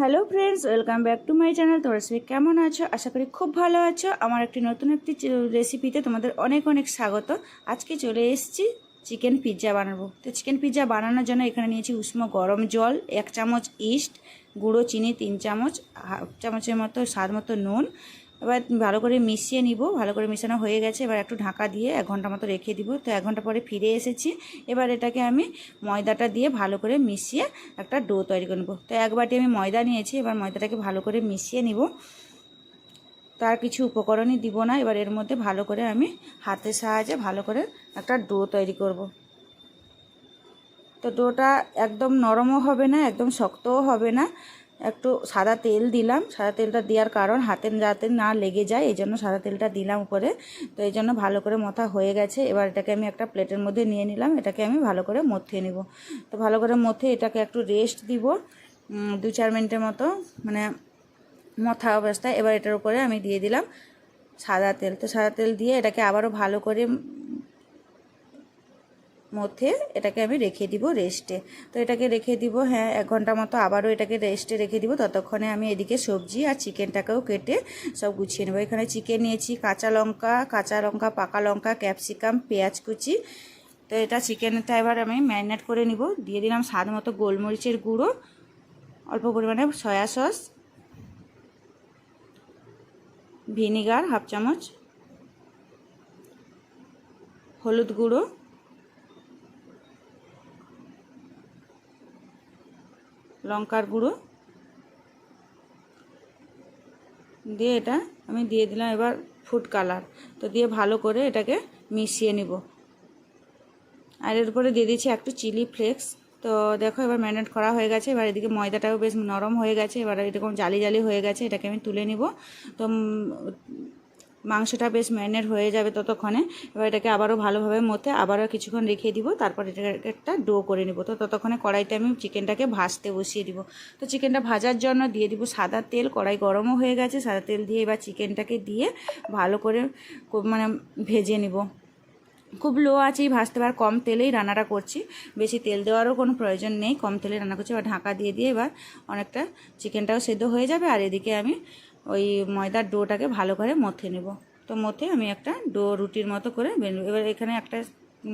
Hello friends, welcome back to my channel. তোমরা সবাই কেমন আছো? আশা করি খুব ভালো আছো। আমার একটি নতুন একটি রেসিপিতে তোমাদের অনেক অনেক স্বাগত। আজকে চলে এসেছি চিকেন পিৎজা বানাবো। তো চিকেন পিৎজা বানানোর জন্য এখানে নিয়েছি উষ্ণ গরম জল, এক চামচ ইস্ট গুঁড়ো চিনি, তিন চামচ, হাফ চামচের মতো স্বাদ মতো নুন এবার ভালো করে মিশিয়ে নিব, ভালো করে মিশানো হয়ে গেছে। এবার একটু ঢাকা দিয়ে এক ঘণ্টা মতো রেখে দিব। তো এক ঘণ্টা পরে ফিরে এসেছি। এবার এটাকে আমি ময়দাটা দিয়ে ভালো করে মিশিয়ে একটা ডো তৈরি করে নেব। তো এক বাটি আমি ময়দা নিয়েছি, এবার ময়দাটাকে ভালো করে মিশিয়ে নিব। তার কিছু উপকরণই দিব না, এবার এর মধ্যে ভালো করে আমি হাতের সাহায্যে ভালো করে একটা ডো তৈরি করব। তো ডোটা একদম নরমও হবে না, একদম শক্তও হবে না। একটু সাদা তেল দিলাম। সাদা তেলটা দেওয়ার কারণ হাতে যাতে না লেগে যায় এই জন্য সাদা তেলটা দিলাম উপরে। তো এই জন্য ভালো করে মথা হয়ে গেছে। এবার এটাকে আমি একটা প্লেটের মধ্যে নিয়ে নিলাম। এটাকে আমি ভালো করে মথে নিব। তো ভালো করে মথে এটাকে একটু রেস্ট দিব দু চার মিনিটের মতো মানে মথা অবস্থায়। এবার এটার উপরে আমি দিয়ে দিলাম সাদা তেল। তো সাদা তেল দিয়ে এটাকে আবারও ভালো করে মধ্যে এটাকে আমি রেখে দিব রেস্টে তো এটাকে রেখে দিব হ্যাঁ এক ঘণ্টা মতো আবারও এটাকে রেস্টে রেখে দিব। ততক্ষণে আমি এদিকে সবজি আর চিকেনটাকেও কেটে সব গুছিয়ে নেব। এখানে চিকেন নিয়েছি, কাঁচা লঙ্কা কাঁচা লঙ্কা, পাকা লঙ্কা ক্যাপসিকাম পেঁয়াজ কুচি। তো এটা চিকেনটা এবার আমি ম্যারিনেট করে নিব। দিয়ে দিলাম স্বাদ মতো গোলমরিচের গুঁড়ো, অল্প পরিমাণে সয়া সস ভিনিগার হাফ চামচ, হলুদ গুঁড়ো লঙ্কার গুঁড়ো। দিয়ে এটা আমি দিয়ে দিলাম এবার ফুড কালার তো দিয়ে ভালো করে এটাকে মিশিয়ে নিব। আর এর উপরে দিয়ে দিচ্ছি একটু চিলি ফ্লেক্স তো দেখো এবার ম্যারিনেট করা হয়ে গেছে। এবার এদিকে ময়দাটাও বেশ নরম হয়ে গেছে। এবার এরকম জালি জালি হয়ে গেছে। এটাকে আমি তুলে নিব। তো মাংসটা বেশ ম্যারিনেট হয়ে যাবে ততক্ষণে। এবার এটাকে আবারও ভালোভাবে মতে আবারও কিছুক্ষণ রেখে দিব, তারপর এটাকে একটা ডো করে নিব। তো ততক্ষণে কড়াইতে আমি চিকেনটাকে ভাজতে বসিয়ে দিব। তো চিকেনটা ভাজার জন্য দিয়ে দিব সাদা তেল, কড়াই গরমও হয়ে গেছে। সাদা তেল দিয়ে এবার চিকেনটাকে দিয়ে ভালো করে মানে ভেজে নিব। খুব লো আছেই ভাজতে পার কম তেলেই রান্নাটা করছি। বেশি তেল দেওয়ারও কোনো প্রয়োজন নেই, কম তেলে রান্না করছি। এবার ঢাকা দিয়ে দিয়ে এবার অনেকটা চিকেনটাও সেদ্ধ হয়ে যাবে। আর এদিকে আমি ওই ময়দার ডোটাকে ভালো করে মথে নেব। তো মথে আমি একটা ডো রুটির মতো করে বেরো এবার এখানে একটা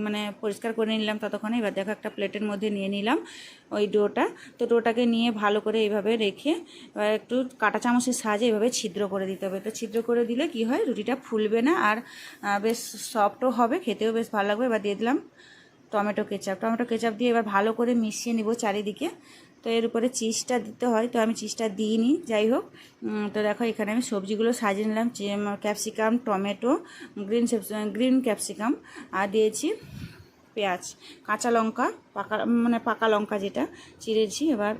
মানে পরিষ্কার করে নিলাম ততক্ষণে। এবার দেখো একটা প্লেটের মধ্যে নিয়ে নিলাম ওই ডোটা। তো ডোটাকে নিয়ে ভালো করে এইভাবে রেখে এবার একটু কাটা চামচের সাহায্যে এভাবে ছিদ্র করে দিতে হবে। তো ছিদ্র করে দিলে কি হয়? রুটিটা ফুলবে না আর বেশ সফটও হবে, খেতেও বেশ ভালো লাগবে। এবার দিয়ে দিলাম টমেটো কেচাপ। টমেটো কেচাপ দিয়ে এবার ভালো করে মিশিয়ে নিব চারিদিকে। তো এর উপরে চিজটা দিতে হয়, তো আমি চিজটা দিইনি, যাই হোক। তো দেখো এখানে আমি সবজিগুলো সাজিয়ে নিলাম capsicum, tomato, green green capsicum, আর দিয়েছি পেঁয়াজ, কাঁচা লঙ্কা, পাকা মানে পাকা লঙ্কা যেটা চিরেছি, এবার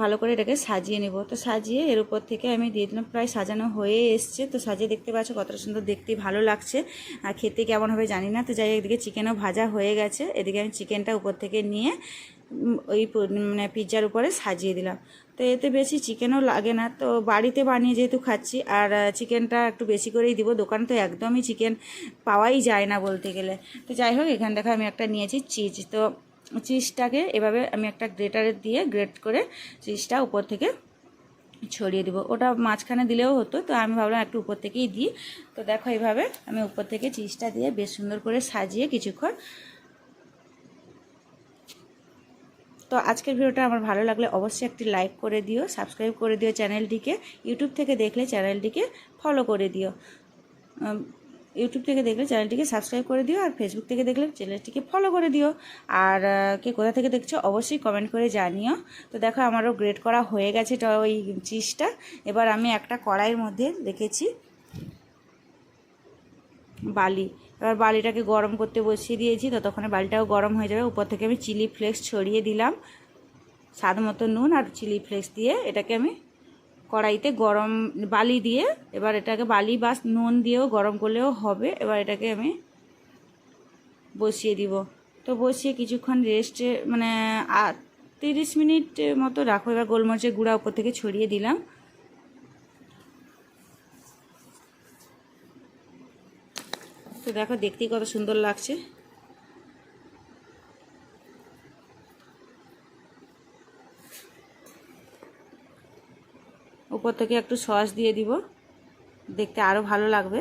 ভালো করে এটাকে সাজিয়ে নেব। তো সাজিয়ে এর উপর থেকে আমি দিয়ে দিলাম, প্রায় সাজানো হয়ে এসছে। তো সাজিয়ে দেখতে পাচ্ছ কতটা সুন্দর, দেখতে ভালো লাগছে। আর খেতে কেমন হবে জানি না। তো যাই এদিকে চিকেনও ভাজা হয়ে গেছে। এদিকে আমি চিকেনটা উপর থেকে নিয়ে ওই মানে পিৎজার উপরে সাজিয়ে দিলাম। তো এতে বেশি চিকেনও লাগে না। তো বাড়িতে বানিয়ে যেহেতু খাচ্ছি, আর চিকেনটা একটু বেশি করেই দিব। দোকানে তো একদমই চিকেন পাওয়াই যায় না বলতে গেলে। তো যাই হোক, এখান থেকে আমি একটা নিয়েছি চিজ। তো চিজটাকে এভাবে আমি একটা গ্রেটারে দিয়ে গ্রেট করে চিজটা উপর থেকে ছড়িয়ে দিব। ওটা মাঝখানে দিলেও হতো, তো আমি ভাবলাম একটু উপর থেকেই দিই। তো দেখো এইভাবে আমি উপর থেকে চিজটা দিয়ে বেশ সুন্দর করে সাজিয়ে কিছুক্ষণ তো আজকের ভিডিওটা আমার ভালো লাগলে অবশ্যই একটি লাইক করে দিও সাবস্ক্রাইব করে দিও চ্যানেলটিকে ইউটিউব থেকে দেখলে চ্যানেলটিকে ফলো করে দিও। ইউটিউব থেকে দেখলে চ্যানেলটিকে সাবস্ক্রাইব করে দিও আর ফেসবুক থেকে দেখলে চ্যানেলটিকে ফলো করে দিও। আর কে কোথা থেকে দেখছ অবশ্যই কমেন্ট করে জানিও। তো দেখো আমারও গ্রেড করা হয়ে গেছে এটা ওই চিজটা এবার আমি একটা কড়াইয়ের মধ্যে দেখেছি বালি। এবার বালিটাকে গরম করতে বসিয়ে দিয়েছি, ততক্ষণে বালিটাও গরম হয়ে যাবে। উপর থেকে আমি চিলি ফ্লেক্স ছড়িয়ে দিলাম, স্বাদ মতো নুন আর চিলি ফ্লেক্স দিয়ে এটাকে আমি কড়াইতে গরম বালি দিয়ে, এবার এটাকে বালি বা নুন দিয়েও গরম করলেও হবে। এবার এটাকে আমি বসিয়ে দিব। তো বসিয়ে কিছুক্ষণ রেস্টে মানে তিরিশ মিনিট মতো রাখো। এবার গোলমরিচের গুঁড়া উপর থেকে ছড়িয়ে দিলাম। তো দেখো, দেখতেই কত সুন্দর লাগছে। উপর থেকে একটু সস দিয়ে দিব, দেখতে আরও ভালো লাগবে।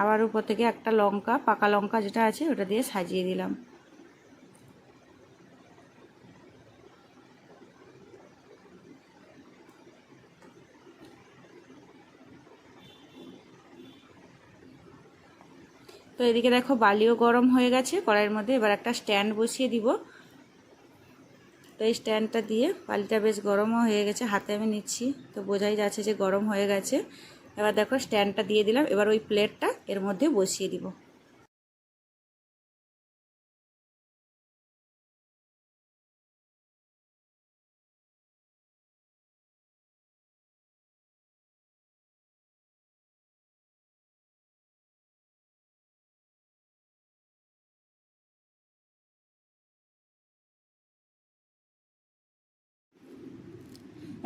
আবার উপর থেকে একটা লঙ্কা, পাকা লঙ্কা যেটা আছে, ওটা দিয়ে সাজিয়ে দিলাম। তো এদিকে দেখো বালিও গরম হয়ে গেছে। কড়াইয়ের মধ্যে এবার একটা স্ট্যান্ড বসিয়ে দিব। তো এই স্ট্যান্ডটা দিয়ে বালিটা বেশ গরমও হয়ে গেছে, হাতে আমি নিচ্ছি। তো বোঝাই যাচ্ছে যে গরম হয়ে গেছে। এবার দেখো স্ট্যান্ডটা দিয়ে দিলাম। এবার ওই প্লেটটা এর মধ্যে বসিয়ে দিব।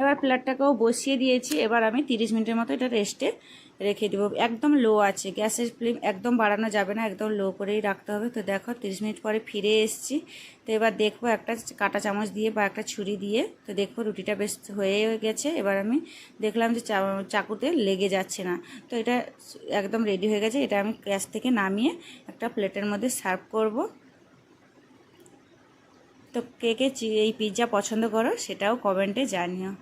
এবার প্লেটটাকেও বসিয়ে দিয়েছি। এবার আমি তিরিশ মিনিটের মতো এটা রেস্টে রেখে দেবো। একদম লো আছে। গ্যাসের ফ্লেম একদম বাড়ানো যাবে না। একদম লো করেই রাখতে হবে। তো দেখো, তিরিশ মিনিট পরে ফিরে এসেছি। তো এবার দেখব একটা কাটা চামচ দিয়ে বা একটা ছুরি দিয়ে। তো দেখব রুটিটা বেশ হয়ে গেছে। এবার আমি দেখলাম যে চাকুতে লেগে যাচ্ছে না। তো এটা একদম রেডি হয়ে গেছে। এটা আমি গ্যাস থেকে নামিয়ে একটা প্লেটের মধ্যে সার্ভ করব। তো কে কে এই পিৎজা পছন্দ করো, সেটাও কমেন্টে জানিও।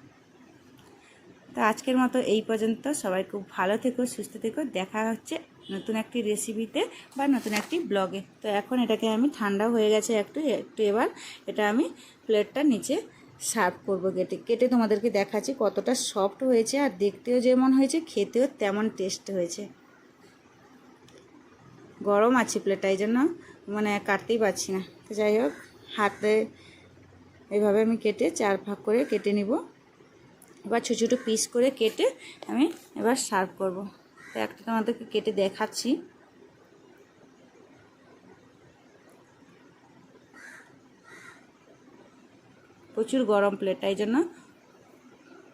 তো আজকের মতো এই পর্যন্ত। সবাই খুব ভালো থেকো, সুস্থ থেকো। দেখা হচ্ছে নতুন একটি রেসিপিতে বা নতুন একটি ব্লগে তো এখন এটাকে আমি ঠান্ডা হয়ে গেছে একটু একটু এবার এটা আমি প্লেটটা নিচে সার্ভ করব কেটে। কেটে তোমাদেরকে দেখাচ্ছি কতটা সফট হয়েছে আর দেখতেও যেমন হয়েছে, খেতেও তেমন টেস্ট হয়েছে। গরম আছে প্লেটটা এই জন্য মানে কাটতেই পারছি না। তো যাই হোক, হাতে এইভাবে আমি কেটে চার ভাগ করে কেটে নিব। এবার ছোটো ছোটো পিস করে কেটে আমি এবার সার্ভ করব। একটা তোমাদেরকে কেটে দেখাচ্ছি। প্রচুর গরম প্লেট তাই জন্য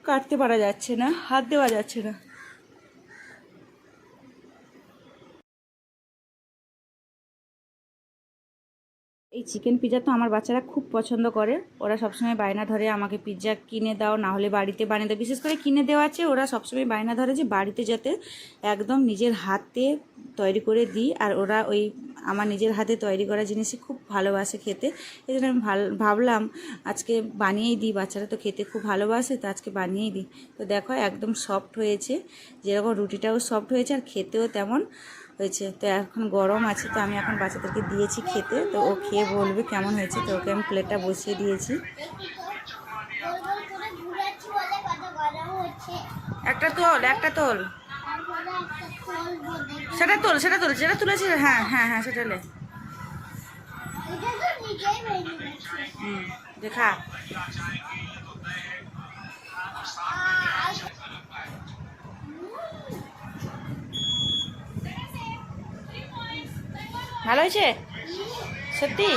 কাটতে পারা যাচ্ছে না, হাত দেওয়া যাচ্ছে না এই চিকেন পিৎজা তো আমার বাচ্চারা খুব পছন্দ করে। ওরা সবসময় বায়না ধরে আমাকে পিৎজা কিনে দাও, না হলে বাড়িতে বানিয়ে দাও। বিশেষ করে কিনে দেওয়া আছে, ওরা সবসময় বায়না ধরে যে বাড়িতে যাতে একদম নিজের হাতে তৈরি করে দিই। আর ওরা ওই আমার নিজের হাতে তৈরি করা জিনিসই খুব ভালোবাসে খেতে। এই জন্য আমি ভাবলাম আজকে বানিয়েই দিই, বাচ্চারা তো খেতে খুব ভালোবাসে, তো আজকে বানিয়েই দিই। তো দেখো, একদম সফট হয়েছে। যেরকম রুটিটাও সফট হয়েছে, আর খেতেও তেমন হয়েছে। তো এখন গরম আছে তো আমি এখন বাচ্চাদেরকে দিয়েছি খেতে। তো ও খেয়ে বলবে কেমন হয়েছে। তো ওকে আমি প্লেটটা বসিয়ে দিয়েছি। একটা তোল একটা তোল। সেটা তোল সেটা তোল যেটা তুলেছি হ্যাঁ হ্যাঁ হ্যাঁ সেটা লে দেখা ভালো হয়েছে? সত্যি?